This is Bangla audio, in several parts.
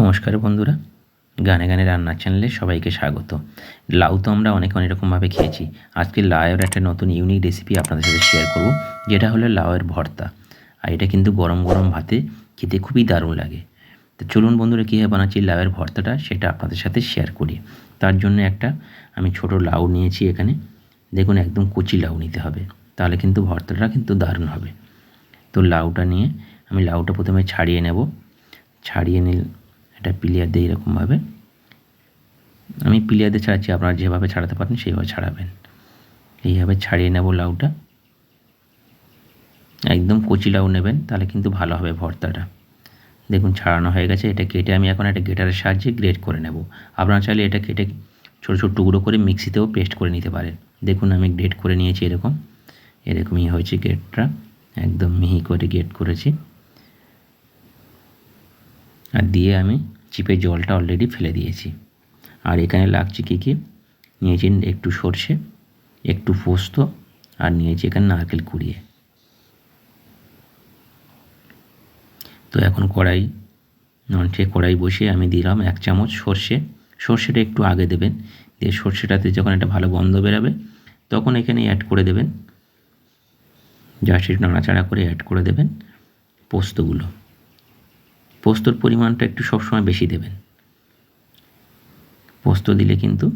নমস্কার বন্ধুরা। গানে গানে রান্নার চ্যানেলে সবাইকে স্বাগত। লাউ তো আমরা অনেক অনেক রকমভাবে খেয়েছি। আজকে লাউয়ের একটা নতুন ইউনিক রেসিপি আপনাদের সাথে শেয়ার করব, যেটা হলো লাউয়ের ভর্তা। আর এটা কিন্তু গরম গরম ভাতে খেতে খুবই দারুণ লাগে। তো চলুন বন্ধুরা, কীভাবে বানাচ্ছি লাউয়ের ভর্তাটা সেটা আপনাদের সাথে শেয়ার করি। তার জন্য একটা আমি ছোট লাউ নিয়েছি এখানে। দেখুন, একদম কচি লাউ নিতে হবে। তাহলে কিন্তু ভর্তাটা কিন্তু দারুণ হবে। তো লাউটা নিয়ে আমি লাউটা প্রথমে ছাড়িয়ে নেব। ছাড়িয়ে নিল এটা পিলিয়ার দিয়ে এরকমভাবে আমি পিলিয়ার দিয়ে ছাড়াচ্ছি, আপনারা যেভাবে ছাড়াতে পারেন সেইভাবে ছাড়াবেন। এইভাবে ছাড়িয়ে নেব লাউটা। একদম কচি লাউ নেবেন, তাহলে কিন্তু ভালো হবে ভর্তাটা। দেখুন, ছাড়ানো হয়ে গেছে। এটা কেটে আমি এখন একটা গেটারের সাহায্যে গ্রেট করে নেব। আপনারা চাইলে এটা কেটে ছোটো ছোটো টুকরো করে মিক্সিতেও পেস্ট করে নিতে পারেন। দেখুন, আমি গ্রেট করে নিয়েছি এরকম। এরকমই হয়েছে গ্রেটটা। একদম মিহি করে গ্রেট করেছি। আর দিয়ে আমি চিপে জলটা অলরেডি ফেলে দিয়েছি। আর এখানে লাগছে কী কী? নিয়েছি একটু সর্ষে, একটু পোস্ত আর নিয়েছি এখানে নারকেল কুড়িয়ে। তো এখন কড়াই ননটে কড়াই বসিয়ে আমি দিলাম এক চামচ সর্ষে। সর্ষেটা একটু আগে দেবেন, দিয়ে সর্ষেটাতে যখন একটা ভালো গন্ধ বেরাবে, তখন এখানে অ্যাড করে দেবেন। জাস্ট একটু নাড়াচাড়া করে অ্যাড করে দেবেন পোস্তগুলো। পোস্তর পরিমাণটা একটু সবসময় বেশি দেবেন। পোস্ত দিলে কিন্তু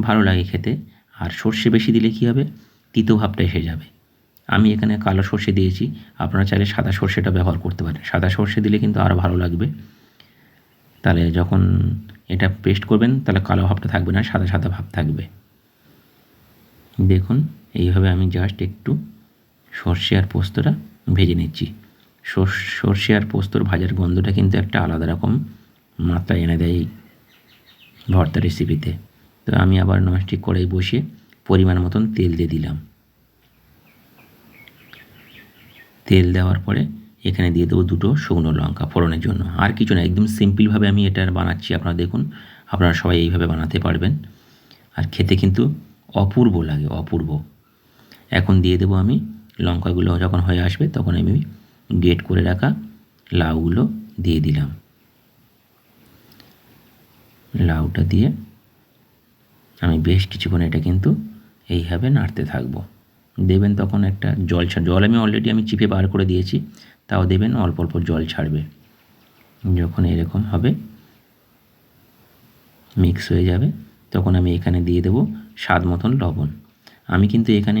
ভালো লাগে খেতে, আর সর্ষে বেশি দিলে কী হবে? তিতো ভাবটা এসে যাবে। আমি এখানে কালো সর্ষে দিয়েছি, আপনারা চাইলে সাদা সর্ষেটা ব্যবহার করতে পারেন। সাদা সর্ষে দিলে কিন্তু আরও ভালো লাগবে। তাহলে যখন এটা পেস্ট করবেন, তাহলে কালো ভাবটা থাকবে না, সাদা সাদা ভাব থাকবে। দেখুন, এইভাবে আমি জাস্ট একটু সর্ষে আর পোস্তটা ভেজে নিচ্ছি। সর্ষে আর পোস্তর ভাজার গন্ধটা কিন্তু একটা আলাদা রকম মাত্রা এনে দেয় এই ভর্তা রেসিপিতে তো আমি আবার ননস্টিক কড়াই বসিয়ে পরিমাণ মতন তেল দিয়ে দিলাম। তেল দেওয়ার পরে এখানে দিয়ে দেবো দুটো শুকনো লঙ্কা ফোড়নের জন্য। আর কিছু না, একদম সিম্পলভাবে আমি এটা বানাচ্ছি, আপনারা দেখুন। আপনারা সবাই এইভাবে বানাতে পারবেন। আর খেতে কিন্তু অপূর্ব লাগে, অপূর্ব। এখন দিয়ে দেবো আমি লঙ্কাগুলো যখন হয়ে আসবে তখন আমি গেট করে রাখা লাউগুলো দিয়ে দিলাম। লাউটা দিয়ে আমি বেশ কিছুক্ষণ এটা কিন্তু এইভাবে নাড়তে থাকব। দেবেন তখন একটা জল ছাড় জল আমি অলরেডি আমি চিপে বার করে দিয়েছি, তাও দেবেন অল্প অল্প জল ছাড়বে। যখন এরকম হবে মিক্স হয়ে যাবে, তখন আমি এখানে দিয়ে দেবো স্বাদ মতন লবণ। আমি কিন্তু এখানে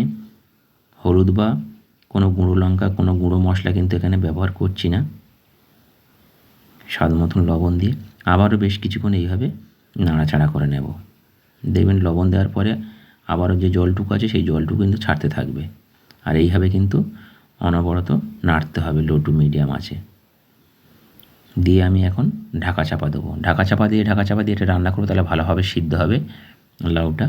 হলুদ বা কোনো গুঁড়ো লঙ্কা, কোনো গুঁড়ো মশলা কিন্তু এখানে ব্যবহার করছি না। স্বাদ মতন লবণ দিয়ে আবারও বেশ কিছুক্ষণ এইভাবে নাড়াচাড়া করে নেব। দেখবেন লবণ দেওয়ার পরে আবারও যে জলটুকু আছে সেই জলটুকু কিন্তু ছাড়তে থাকবে। আর এইভাবে কিন্তু অনবরত নাড়তে হবে লো টু মিডিয়াম আছে। দিয়ে আমি এখন ঢাকা চাপা দেবো। ঢাকা চাপা দিয়ে, ঢাকা চাপা দিয়ে এটা রান্না করব, তাহলে ভালোভাবে সিদ্ধ হবে লাউটা।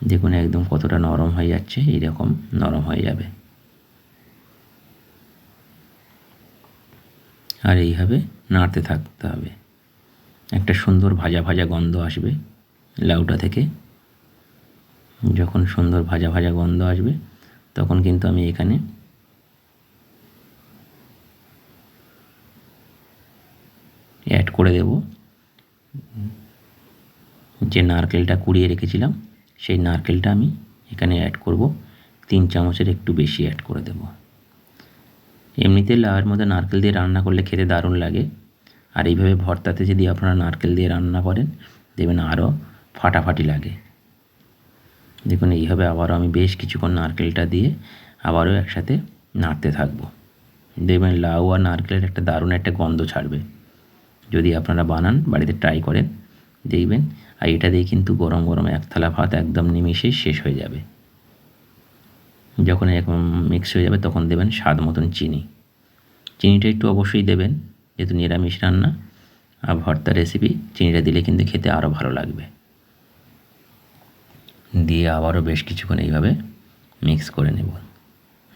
দেখুন একদম কতটা নরম হয়ে যাচ্ছে, এইরকম নরম হয়ে যাবে। আর এইভাবে নাড়তে থাকতে হবে। একটা সুন্দর ভাজা ভাজা গন্ধ আসবে লাউটা থেকে। যখন সুন্দর ভাজা ভাজা গন্ধ আসবে, তখন কিন্তু আমি এখানে অ্যাড করে দেব। যে নারকেলটা কুড়িয়ে রেখেছিলাম, সেই নারকেলটা আমি এখানে অ্যাড করব। তিন চামচের একটু বেশি অ্যাড করে দেব। এমনিতে লাউয়ের মধ্যে নারকেল দিয়ে রান্না করলে খেতে দারুণ লাগে। আর এইভাবে ভর্তাতে যদি আপনারা নারকেল দিয়ে রান্না করেন, দেখবেন আরও ফাটাফাটি লাগে। দেখুন, এইভাবে আবারও আমি বেশ কিছুক্ষণ নারকেলটা দিয়ে আবারও একসাথে নাড়তে থাকব। দেখবেন লাউ আর নারকেলের একটা দারুণ একটা গন্ধ ছাড়বে। যদি আপনারা বানান, বাড়িতে ট্রাই করেন, দেখবেন, আর এটা দিয়ে কিন্তু গরম গরম এক থালা ভাত একদম নিমিশে শেষ হয়ে যাবে। যখন মিক্স হয়ে যাবে, তখন দেবেন স্বাদ মতন চিনি। চিনিটা একটু অবশ্যই দেবেন, যেহেতু নিরামিষ রান্না। আর ভর্তা রেসিপি চিনিটা দিলে কিন্তু খেতে আরও ভালো লাগবে। দিয়ে আবারও বেশ কিছুক্ষণ এইভাবে মিক্স করে নেব।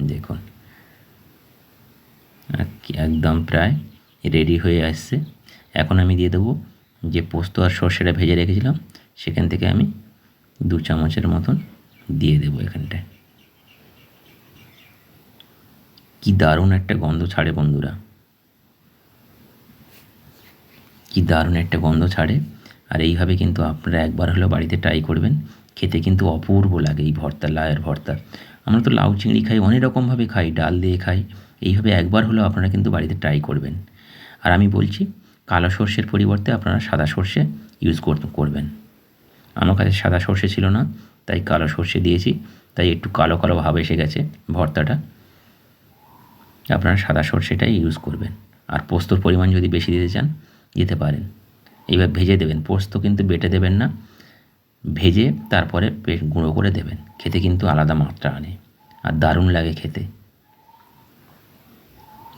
দেখুন। একদম প্রায় রেডি হয়ে আসছে। এখন আমি দিয়ে দেবো যে পোস্ত আর সর্ষেটা ভেজে রেখেছিলাম, সেখান থেকে আমি দু চামচের মতন দিয়ে দেবো এখানটায়। কি দারুণ একটা গন্ধ ছাড়ে বন্ধুরা। কি দারুণ একটা গন্ধ ছাড়ে। আর এইভাবে কিন্তু আপনারা একবার হলেও বাড়িতে ট্রাই করবেন। খেতে কিন্তু অপূর্ব লাগে এই ভর্তা, লাউয়ের ভর্তা। আমরা তো লাউ চিংড়ি খাই, অনেক রকমভাবে খাই, ডাল দিয়ে খাই। এইভাবে একবার হলেও আপনারা কিন্তু বাড়িতে ট্রাই করবেন। আর আমি বলছি, কালো সর্ষের পরিবর্তে আপনারা সাদা সর্ষে ইউজ করবেন। আমার কাছে সাদা সর্ষে ছিল না, তাই কালো সর্ষে দিয়েছি, তাই একটু কালো কালো ভাব এসে গেছে ভর্তাটা। আপনারা সাদা সর্ষেটাই ইউজ করবেন। আর পোস্তর পরিমাণ যদি বেশি দিতে চান, দিতে পারেন। এইবার ভেজে দেবেন। পোস্ত কিন্তু বেটে দেবেন না। ভেজে তারপরে গুঁড়ো করে দেবেন। খেতে কিন্তু আলাদা মাত্রা আনে। আর দারুণ লাগে খেতে।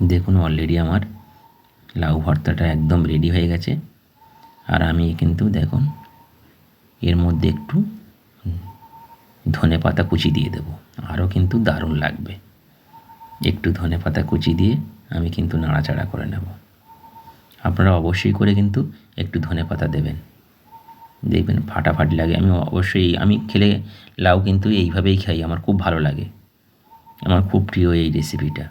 দেখুন অলরেডি আমার লাউ ভর্তাটা একদম রেডি হয়ে গেছে। আর আমি কিন্তু দেখুন, এর মধ্যে একটু ধনে পাতা কুচি দিয়ে দেবো। আরও কিন্তু দারুণ লাগবে। একটু ধনে পাতা কুচি দিয়ে আমি কিন্তু নাড়াচাড়া করে নেব। আপনারা অবশ্যই করে কিন্তু একটু ধনে পাতা দেবেন। দেখবেন ফাটাফাটি লাগে। আমি অবশ্যই, আমি খেলে লাউ কিন্তু এইভাবেই খাই। আমার খুব ভালো লাগে। আমার খুব প্রিয় এই রেসিপিটা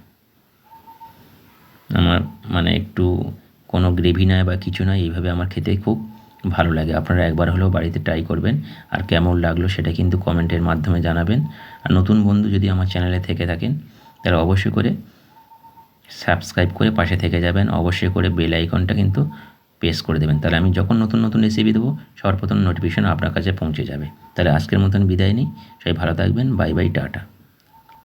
আমার মানে একটু কোনো গ্রেভি নয় বা কিছু নয় এইভাবে আমার খেতে খুব ভালো লাগে। আপনারা একবার হলেও বাড়িতে ট্রাই করবেন। আর কেমন লাগল সেটা কিন্তু কমেন্টের মাধ্যমে জানাবেন। আর নতুন বন্ধু যদি আমার চ্যানেলে থেকে থাকেন তাহলে অবশ্যই করে সাবস্ক্রাইব করে পাশে থেকে যাবেন। অবশ্যই করে বেল আইকনটা কিন্তু প্রেস করে দেবেন। তাহলে আমি যখন নতুন নতুন রেসিপি দেবো, সর্বপ্রথম নোটিফিকেশান আপনার কাছে পৌঁছে যাবে। তাহলে আজকের মতন বিদায় নেই। সবাই ভালো থাকবেন। Bye bye, tata.